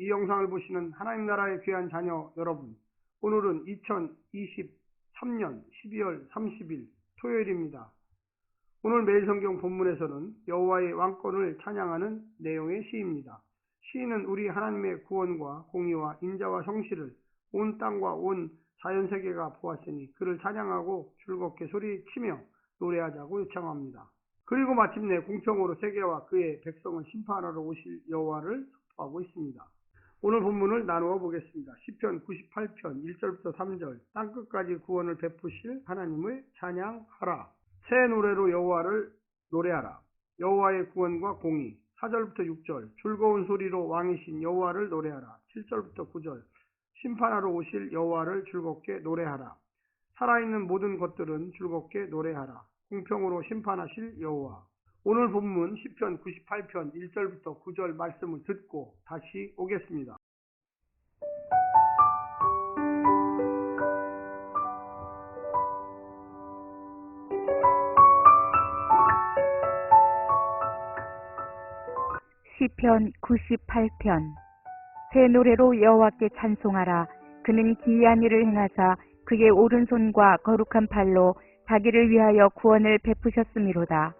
영상을 보시는 하나님 나라의 귀한 자녀 여러분, 오늘은 2023년 12월 30일 토요일입니다. 오늘 매일 성경 본문에서는 여호와의 왕권을 찬양하는 내용의 시입니다. 시인은 우리 하나님의 구원과 공의와 인자와 성실을 온 땅과 온 자연 세계가 보았으니 그를 찬양하고 즐겁게 소리치며 노래하자고 요청합니다. 그리고 마침내 공평으로 세계와 그의 백성을 심판하러 오실 여호와를 선포하고 있습니다. 오늘 본문을 나누어 보겠습니다. 시편 98편 1절부터 3절 땅끝까지 구원을 베푸실 하나님을 찬양하라. 새 노래로 여호와를 노래하라. 여호와의 구원과 공의 4절부터 6절 즐거운 소리로 왕이신 여호와를 노래하라. 7절부터 9절 심판하러 오실 여호와를 즐겁게 노래하라. 살아있는 모든 것들은 즐겁게 노래하라. 공평으로 심판하실 여호와. 오늘 본문 10편 98편 1절부터 9절 말씀을 듣고 다시 오겠습니다. 시편 98편. 새 노래로 여호와께 찬송하라. 그는 기이한 일을 행하사 그의 오른손과 거룩한 팔로 자기를 위하여 구원을 베푸셨음이로다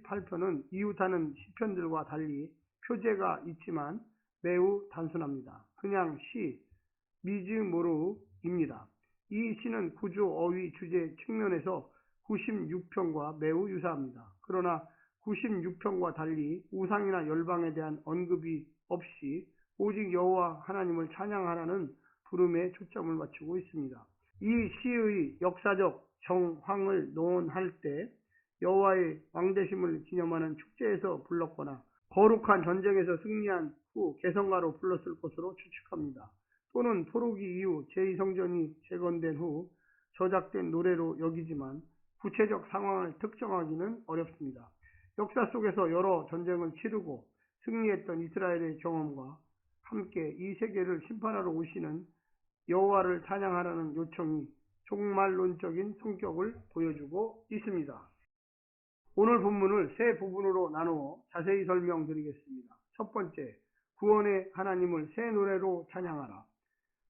시편 98편은 이웃하는 시편들과 달리 표제가 있지만 매우 단순합니다. 그냥 시, 미즈모르입니다. 이 시는 구조, 어휘, 주제 측면에서 96편과 매우 유사합니다. 그러나 96편과 달리 우상이나 열방에 대한 언급이 없이 오직 여호와 하나님을 찬양하라는 부름에 초점을 맞추고 있습니다. 이 시의 역사적 정황을 논할 때 여호와의 왕대심을 기념하는 축제에서 불렀거나 거룩한 전쟁에서 승리한 후 개성가로 불렀을 것으로 추측합니다. 또는 포로기 이후 제2성전이 재건된 후 저작된 노래로 여기지만 구체적 상황을 특정하기는 어렵습니다. 역사 속에서 여러 전쟁을 치르고 승리했던 이스라엘의 경험과 함께 이 세계를 심판하러 오시는 여호와를 찬양하라는 요청이 종말론적인 성격을 보여주고 있습니다. 오늘 본문을 세 부분으로 나누어 자세히 설명드리겠습니다. 첫 번째, 구원의 하나님을 새 노래로 찬양하라.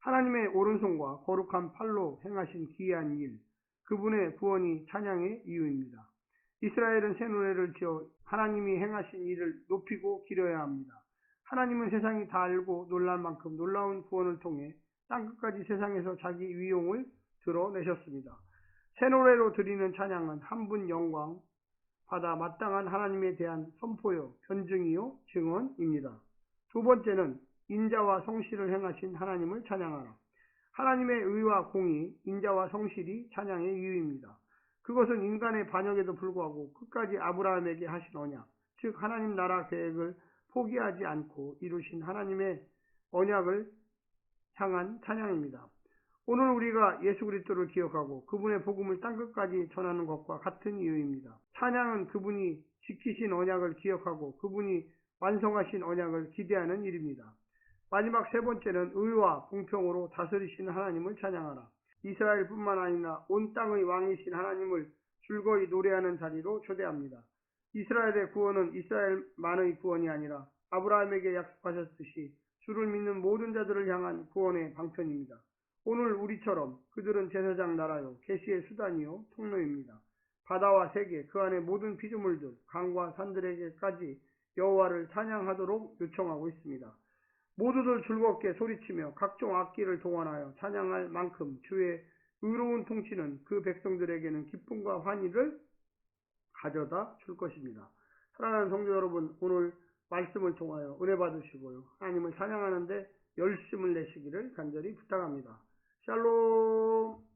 하나님의 오른손과 거룩한 팔로 행하신 기이한 일, 그분의 구원이 찬양의 이유입니다. 이스라엘은 새 노래를 지어 하나님이 행하신 일을 높이고 기려야 합니다. 하나님은 세상이 다 알고 놀랄 만큼 놀라운 구원을 통해 땅끝까지 세상에서 자기 위용을 드러내셨습니다. 새 노래로 드리는 찬양은 한 분 영광, 받아 마땅한 하나님에 대한 선포요, 변증이요, 증언입니다. 두 번째는 인자와 성실을 행하신 하나님을 찬양하라. 하나님의 의와 공의, 인자와 성실이 찬양의 이유입니다. 그것은 인간의 반역에도 불구하고 끝까지 아브라함에게 하신 언약, 즉 하나님 나라 계획을 포기하지 않고 이루신 하나님의 언약을 향한 찬양입니다. 오늘 우리가 예수 그리스도를 기억하고 그분의 복음을 땅끝까지 전하는 것과 같은 이유입니다. 찬양은 그분이 지키신 언약을 기억하고 그분이 완성하신 언약을 기대하는 일입니다. 마지막 세 번째는 의와 공평으로 다스리신 하나님을 찬양하라. 이스라엘뿐만 아니라 온 땅의 왕이신 하나님을 즐거이 노래하는 자리로 초대합니다. 이스라엘의 구원은 이스라엘만의 구원이 아니라 아브라함에게 약속하셨듯이 주를 믿는 모든 자들을 향한 구원의 방편입니다. 오늘 우리처럼 그들은 제사장 나라요 계시의 수단이요 통로입니다. 바다와 세계 그 안의 모든 피조물들 강과 산들에게까지 여호와를 찬양하도록 요청하고 있습니다. 모두들 즐겁게 소리치며 각종 악기를 동원하여 찬양할 만큼 주의 의로운 통치는 그 백성들에게는 기쁨과 환희를 가져다 줄 것입니다. 사랑하는 성도 여러분, 오늘 말씀을 통하여 은혜 받으시고요. 하나님을 찬양하는데 열심을 내시기를 간절히 부탁합니다. Shalom.